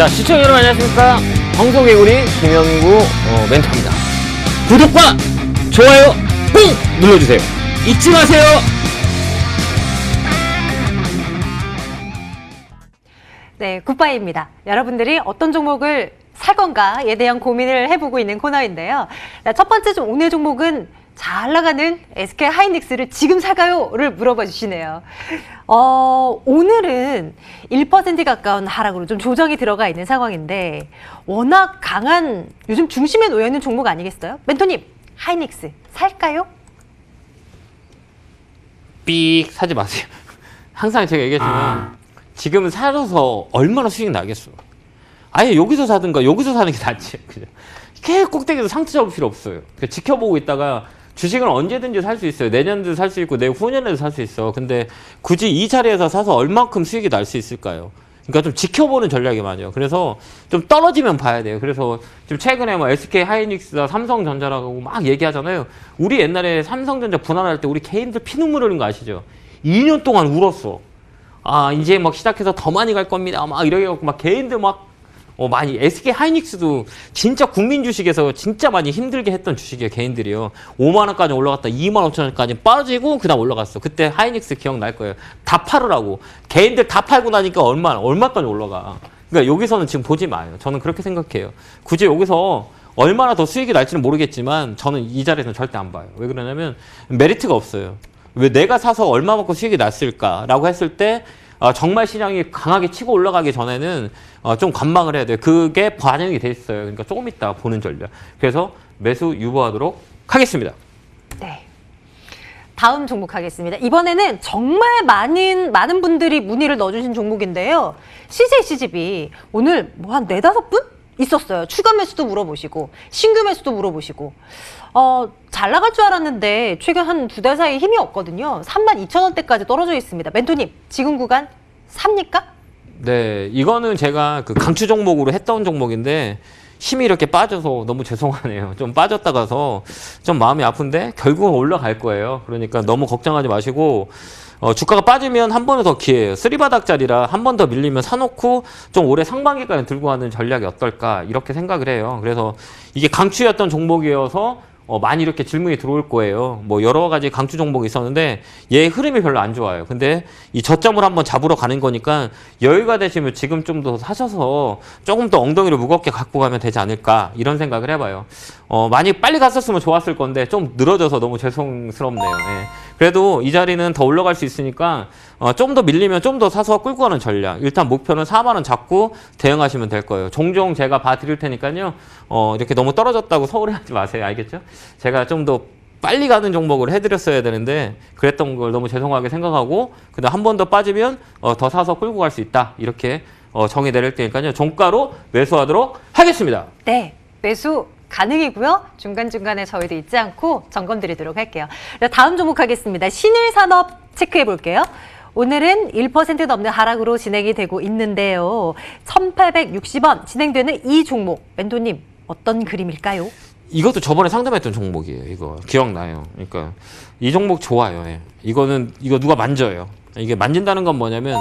자, 시청자 여러분 안녕하십니까. 황소개구리 김영구 어, 멘토입니다. 구독과 좋아요 꾹 눌러주세요. 잊지 마세요. 네, 굿바이입니다. 여러분들이 어떤 종목을 살 건가에 대한 고민을 해보고 있는 코너인데요. 자, 첫 번째 좀 오늘 종목은 잘 나가는 SK 하이닉스를 지금 살까요?를 물어봐 주시네요. 어, 오늘은 1% 가까운 하락으로 좀 조정이 들어가 있는 상황인데 워낙 강한 요즘 중심에 놓여 있는 종목 아니겠어요? 멘토님, 하이닉스 살까요? 삑 사지 마세요. 항상 제가 얘기했지만 지금은 사서 얼마나 수익 나겠어. 아예 여기서 사든가 여기서 사는 게 낫지. 그죠? 계속 꼭대기에서 상투 잡을 필요 없어요. 그러니까 지켜보고 있다가 주식은 언제든지 살 수 있어요. 내년도 살 수 있고 내 후년에도 살 수 있어. 근데 굳이 이 자리에서 사서 얼만큼 수익이 날 수 있을까요? 그러니까 좀 지켜보는 전략이 많아요. 그래서 좀 떨어지면 봐야 돼요. 그래서 지금 최근에 뭐 SK 하이닉스다 삼성전자라고 막 얘기하잖아요. 우리 옛날에 삼성전자 분할할 때 우리 개인들 피눈물 흘린 거 아시죠? 2년 동안 울었어. 아 이제 막 시작해서 더 많이 갈 겁니다. 막 이렇게 해갖고 막 개인들 막 어, 많이 SK 하이닉스도 진짜 국민 주식에서 진짜 많이 힘들게 했던 주식이에요 개인들이요. 5만 원까지 올라갔다 2만 5천 원까지 빠지고 그다음 올라갔어. 그때 하이닉스 기억날 거예요. 다 팔으라고. 개인들 다 팔고 나니까 얼마 얼마까지 올라가. 그러니까 여기서는 지금 보지 마요. 저는 그렇게 생각해요. 굳이 여기서 얼마나 더 수익이 날지는 모르겠지만 저는 이 자리에서는 절대 안 봐요. 왜 그러냐면 메리트가 없어요. 왜 내가 사서 얼마만큼 수익이 났을까라고 했을 때 어, 정말 시장이 강하게 치고 올라가기 전에는 어, 좀 관망을 해야 돼요. 그게 반영이 돼 있어요. 그러니까 조금 있다 보는 전략. 그래서 매수 유보하도록 하겠습니다. 네. 다음 종목 하겠습니다. 이번에는 정말 많은 많은 분들이 문의를 넣어주신 종목인데요. CJ CGV 오늘 뭐 한 네다섯 분 있었어요. 추가 매수도 물어보시고 신규 매수도 물어보시고 어, 잘 나갈 줄 알았는데 최근 한 두 달 사이 힘이 없거든요. 3만 2천 원대까지 떨어져 있습니다. 멘토님 지금 구간 삽니까? 네, 이거는 제가 그 강추 종목으로 했던 종목인데 힘이 이렇게 빠져서 너무 죄송하네요. 좀 빠졌다가서 좀 마음이 아픈데 결국은 올라갈 거예요. 그러니까 너무 걱정하지 마시고 어, 주가가 빠지면 한 번은 더 기회예요. 쓰리바닥짜리라 한 번 더 밀리면 사놓고 좀 올해 상반기까지 들고 가는 전략이 어떨까 이렇게 생각을 해요. 그래서 이게 강추였던 종목이어서 어, 많이 이렇게 질문이 들어올 거예요. 뭐 여러 가지 강추 종목이 있었는데 얘 흐름이 별로 안 좋아요. 근데 이 저점을 한번 잡으러 가는 거니까 여유가 되시면 지금 좀 더 사셔서 조금 더 엉덩이를 무겁게 갖고 가면 되지 않을까 이런 생각을 해봐요. 어, 많이 빨리 갔었으면 좋았을 건데 좀 늘어져서 너무 죄송스럽네요. 예. 그래도 이 자리는 더 올라갈 수 있으니까 어, 좀 더 밀리면 좀 더 사서 끌고 가는 전략. 일단 목표는 4만 원 잡고 대응하시면 될 거예요. 종종 제가 봐드릴 테니까요. 어, 이렇게 너무 떨어졌다고 서울해하지 마세요. 알겠죠? 제가 좀 더 빨리 가는 종목을 해드렸어야 되는데 그랬던 걸 너무 죄송하게 생각하고 그다음 한번 더 빠지면 어, 더 사서 끌고 갈 수 있다. 이렇게 어, 정의 내릴 테니까요. 종가로 매수하도록 하겠습니다. 네, 매수 가능이고요. 중간중간에 저희도 잊지 않고 점검 드리도록 할게요. 자, 다음 종목 하겠습니다. 신일산업 체크해 볼게요. 오늘은 1% 넘는 하락으로 진행이 되고 있는데요. 1860원 진행되는 이 종목. 멘토님, 어떤 그림일까요? 이것도 저번에 상담했던 종목이에요. 이거 기억나요. 그러니까 이 종목 좋아요. 예. 이거는 이거 누가 만져요. 이게 만진다는 건 뭐냐면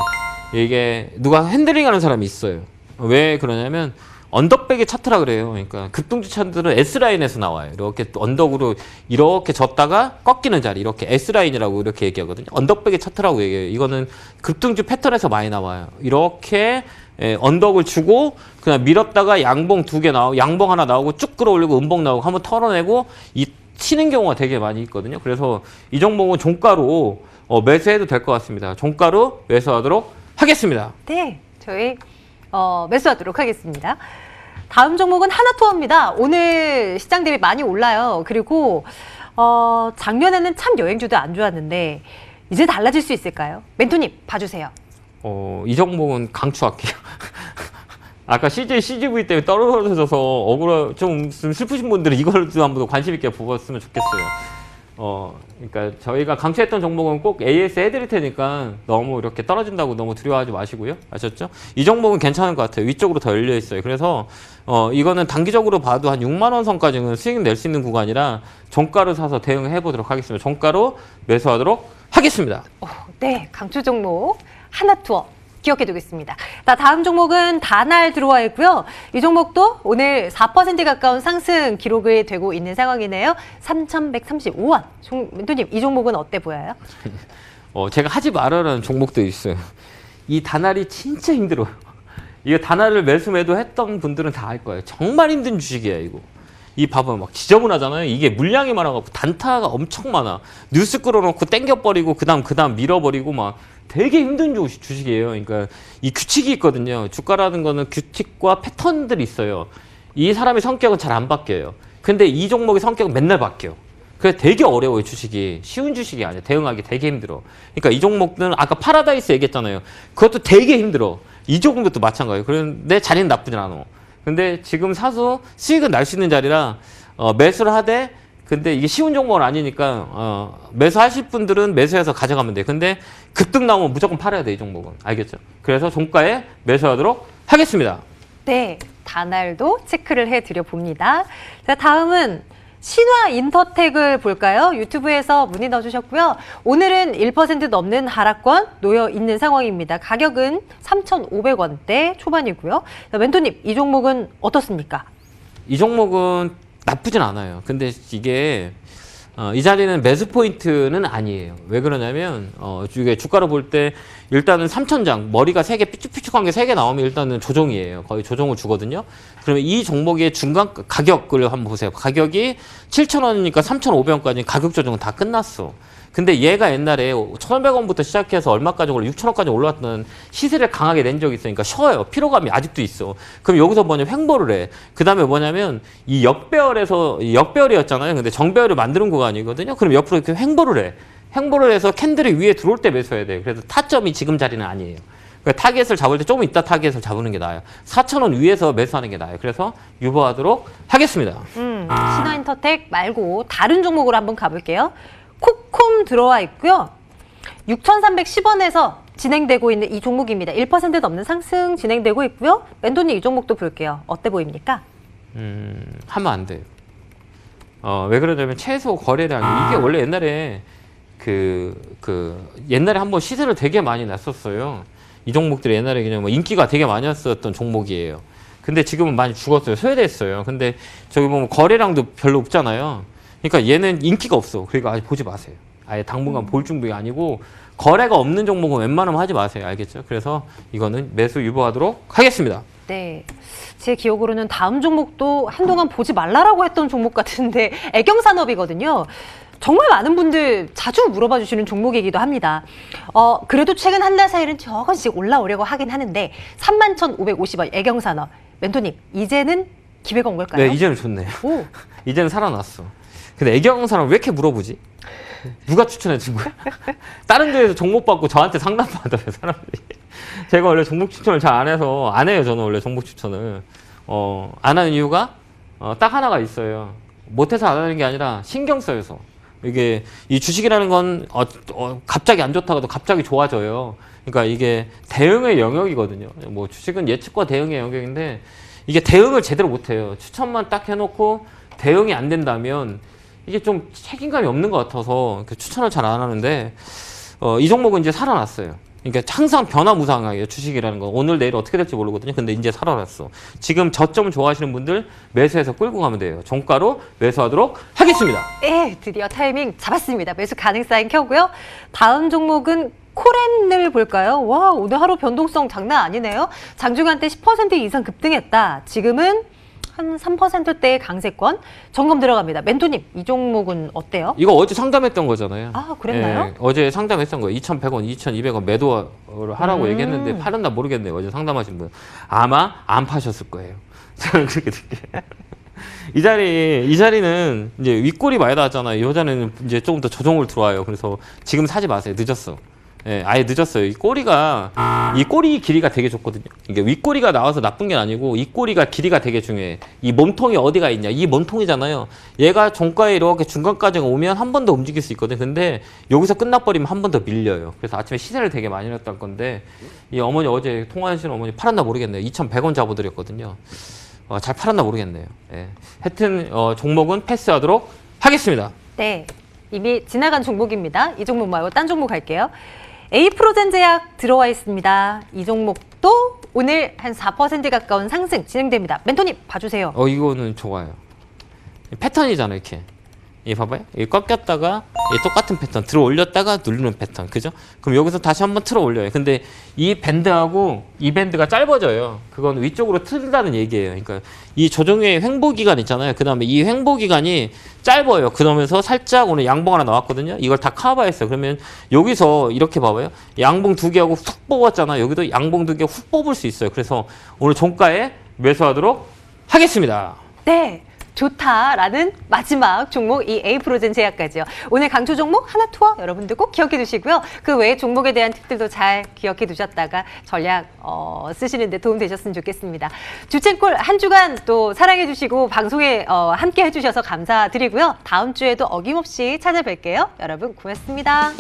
이게 누가 핸들링하는 사람이 있어요. 왜 그러냐면 언덕백의 차트라 그래요. 그러니까 급등주 차트는 S 라인에서 나와요. 이렇게 언덕으로 이렇게 졌다가 꺾이는 자리 이렇게 S 라인이라고 이렇게 얘기하거든요. 언덕백의 차트라고 얘기해요. 이거는 급등주 패턴에서 많이 나와요. 이렇게 예, 언덕을 주고 그냥 밀었다가 양봉 두 개 나오고 양봉 하나 나오고 쭉 끌어올리고 음봉 나오고 한번 털어내고 이 튀는 경우가 되게 많이 있거든요. 그래서 이 종목은 종가로 어, 매수해도 될 것 같습니다. 종가로 매수하도록 하겠습니다. 네, 저희 어, 매수하도록 하겠습니다. 다음 종목은 하나투어입니다. 오늘 시장 대비 많이 올라요. 그리고 어, 작년에는 참 여행주도 안 좋았는데 이제 달라질 수 있을까요? 멘토님 봐주세요. 어, 이 종목은 강추할게요. 아까 CJ, CGV 때문에 떨어져서 억울해, 좀, 좀 슬프신 분들은 이걸 좀 한번 관심 있게 보았으면 좋겠어요. 어, 그러니까 저희가 강추했던 종목은 꼭 AS 해드릴 테니까 너무 이렇게 떨어진다고 너무 두려워하지 마시고요. 아셨죠? 이 종목은 괜찮은 것 같아요. 위쪽으로 더 열려 있어요. 그래서 어, 이거는 단기적으로 봐도 한 6만 원 선까지는 수익 낼 수 있는 구간이라 종가로 사서 대응해 보도록 하겠습니다. 종가로 매수하도록 하겠습니다. 어, 네, 강추 종목 하나투어 기억해 두겠습니다. 자, 다음 종목은 다날 들어와 있고요. 이 종목도 오늘 4% 가까운 상승 기록을 되고 있는 상황이네요. 3,135원. 종, 멘토님, 이 종목은 어때 보여요? 어, 제가 하지 말아라는 종목도 있어요. 이 다날이 진짜 힘들어요. 이거 다날을 매수 매도 했던 분들은 다 알 거예요. 정말 힘든 주식이에요, 이거. 이 봐봐요. 막 지저분하잖아요. 이게 물량이 많아갖고 단타가 엄청 많아. 뉴스 끌어놓고 땡겨버리고, 그 다음, 그 다음 밀어버리고 막 되게 힘든 주- 주식 이에요. 그러니까 이 규칙이 있거든요. 주가라는 거는 규칙과 패턴들이 있어요. 이 사람의 성격은 잘 안 바뀌어요. 근데 이 종목의 성격은 맨날 바뀌어. 그래서 되게 어려워요, 주식이. 쉬운 주식이 아니야. 대응하기 되게 힘들어. 그러니까 이 종목들은 아까 파라다이스 얘기했잖아요. 그것도 되게 힘들어. 이 종목도 마찬가지예요. 그런데 자리는 나쁘진 않아. 근데 지금 사서 수익은 날 수 있는 자리라 어, 매수를 하되 근데 이게 쉬운 종목은 아니니까 어, 매수하실 분들은 매수해서 가져가면 돼요. 근데 급등 나오면 무조건 팔아야 돼, 이 종목은. 알겠죠? 그래서 종가에 매수하도록 하겠습니다. 네, 다날도 체크를 해드려 봅니다. 자, 다음은 신화 인터텍을 볼까요? 유튜브에서 문의 넣어주셨고요. 오늘은 1% 넘는 하락권 놓여 있는 상황입니다. 가격은 3,500원대 초반이고요. 자, 멘토님, 이 종목은 어떻습니까? 이 종목은 나쁘진 않아요. 근데 이게 어, 이 자리는 매수 포인트는 아니에요. 왜 그러냐면 어, 주가로 볼때 일단은 3천장 머리가 세개 삐쭉삐쭉한 게세개 나오면 일단은 조정이에요. 거의 조정을 주거든요. 그러면 이 종목의 중간 가격을 한번 보세요. 가격이 7,000원이니까 3,500원까지 가격 조정 은 다 끝났어. 근데 얘가 옛날에 1,500원부터 시작해서 얼마까지 올라 6,000원까지 올랐던 시세를 강하게 낸 적이 있으니까 쉬어요. 피로감이 아직도 있어. 그럼 여기서 뭐냐면 횡보를 해. 그 다음에 뭐냐면 이 역배열에서 이 역배열이었잖아요. 근데 정배열을 만드는 구간이거든요. 그럼 옆으로 이렇게 횡보를 해. 횡보를 해서 캔들이 위에 들어올 때 매수해야 돼요. 그래서 타점이 지금 자리는 아니에요. 그러니까 타겟을 잡을 때 조금 이따 타겟을 잡는 게 나아요. 4,000원 위에서 매수하는 게 나아요. 그래서 유보하도록 하겠습니다. 음, 신화 인터텍 말고 다른 종목으로 한번 가볼게요. 코콤 들어와 있고요. 6,310원에서 진행되고 있는 이 종목입니다. 1% 넘는 상승 진행되고 있고요. 멘토님 이 종목도 볼게요. 어때 보입니까? 음, 하면 안 돼요. 어, 왜 그러냐면 최소 거래량 이게 원래 옛날에 그, 그, 옛날에 한번 시세를 되게 많이 났었어요. 이 종목들이 옛날에 그냥 뭐 인기가 되게 많았었던 종목이에요. 근데 지금은 많이 죽었어요. 소외됐어요. 근데 저기 보면 거래량도 별로 없잖아요. 그러니까 얘는 인기가 없어. 그러니까 아직 보지 마세요. 아예 당분간 볼 준비가 아니고 거래가 없는 종목은 웬만하면 하지 마세요. 알겠죠? 그래서 이거는 매수 유보하도록 하겠습니다. 네. 제 기억으로는 다음 종목도 한동안 보지 말라라고 했던 종목 같은데 애경산업이거든요. 정말 많은 분들 자주 물어봐 주시는 종목이기도 합니다. 어, 그래도 최근 한 달 사이는 조금씩 올라오려고 하긴 하는데 31,550원 애경산업. 멘토님, 이제는 기회가 온 걸까요? 네, 이제는 좋네요. 오, 이제는 살아났어. 근데 애경 사람 왜 이렇게 물어보지? 누가 추천해 준 거야? 다른 데에서 종목 받고 저한테 상담 받아요, 사람들이. 제가 원래 종목 추천을 잘 안 해서 안 해요, 저는 원래 종목 추천을. 어, 안 하는 이유가 어, 딱 하나가 있어요. 못해서 안 하는 게 아니라 신경 써여서. 이게 이 주식이라는 건 어, 어, 갑자기 안 좋다가도 갑자기 좋아져요. 그러니까 이게 대응의 영역이거든요. 뭐 주식은 예측과 대응의 영역인데 이게 대응을 제대로 못 해요. 추천만 딱 해놓고 대응이 안 된다면 이게 좀 책임감이 없는 것 같아서 그 추천을 잘 안 하는데 어, 이 종목은 이제 살아났어요. 그러니까 항상 변화무쌍하게 주식이라는 거 오늘 내일 어떻게 될지 모르거든요. 근데 이제 살아났어. 지금 저점 좋아하시는 분들 매수해서 끌고 가면 돼요. 종가로 매수하도록 하겠습니다. 예, 드디어 타이밍 잡았습니다. 매수 가능 사인 켜고요. 다음 종목은 코렌을 볼까요? 와, 오늘 하루 변동성 장난 아니네요. 장중한 때 10% 이상 급등했다. 지금은 한 3%대의 강세권 점검 들어갑니다. 멘토님, 이 종목은 어때요? 이거 어제 상담했던 거잖아요. 아, 그랬나요? 예, 어제 상담했던 거예요. 2,100원, 2,200원 매도를 하라고 음. 얘기했는데 팔았나 모르겠네요. 어제 상담하신 분. 아마 안 파셨을 거예요. 저는 그렇게 느껴요. 이 자리, 이 자리는 이제 윗골이 많이 나왔잖아요. 이 자리는 이제 조금 더 조정을 들어와요. 그래서 지금 사지 마세요. 늦었어. 예, 아예 늦었어요. 이 꼬리가, 이 꼬리 길이가 되게 좋거든요. 이게 윗꼬리가 나와서 나쁜 게 아니고, 이 꼬리가 길이가 되게 중요해. 이 몸통이 어디가 있냐. 이 몸통이잖아요. 얘가 종가에 이렇게 중간까지 오면 한 번 더 움직일 수 있거든. 근데 여기서 끝나버리면 한 번 더 밀려요. 그래서 아침에 시세를 되게 많이 냈던 건데, 이 어머니 어제 통화하시는 어머니 팔았나 모르겠네요. 2,100원 잡아드렸거든요. 어, 잘 팔았나 모르겠네요. 예. 하여튼, 어, 종목은 패스하도록 하겠습니다. 네. 이미 지나간 종목입니다. 이 종목 말고 딴 종목 갈게요. 에이프로젠 제약 들어와 있습니다. 이 종목도 오늘 한 4% 가까운 상승 진행됩니다. 멘토님 봐주세요. 어 이거는 좋아요. 패턴이잖아 이렇게. 이 봐봐요. 이 꺾였다가 이 똑같은 패턴 들어 올렸다가 누르는 패턴 그죠? 그럼 여기서 다시 한번 틀어 올려요. 근데 이 밴드하고 이 밴드가 짧아져요. 그건 위쪽으로 틀다는 얘기예요. 그러니까 이 조정의 횡보 기간 있잖아요. 그다음에 이 횡보 기간이 짧아요. 그러면서 살짝 오늘 양봉 하나 나왔거든요. 이걸 다 커버했어요. 그러면 여기서 이렇게 봐봐요. 양봉 두 개하고 훅 뽑았잖아. 여기도 양봉 두 개 훅 뽑을 수 있어요. 그래서 오늘 종가에 매수하도록 하겠습니다. 네. 좋다라는 마지막 종목 이 에이프로젠 제약까지요. 오늘 강조 종목 하나 투어 여러분들 꼭 기억해 두시고요. 그 외에 종목에 대한 팁들도 잘 기억해 두셨다가 전략 어, 쓰시는데 도움 되셨으면 좋겠습니다. 주책골 한 주간 또 사랑해 주시고 방송에 어, 함께 해주셔서 감사드리고요. 다음 주에도 어김없이 찾아뵐게요. 여러분 고맙습니다.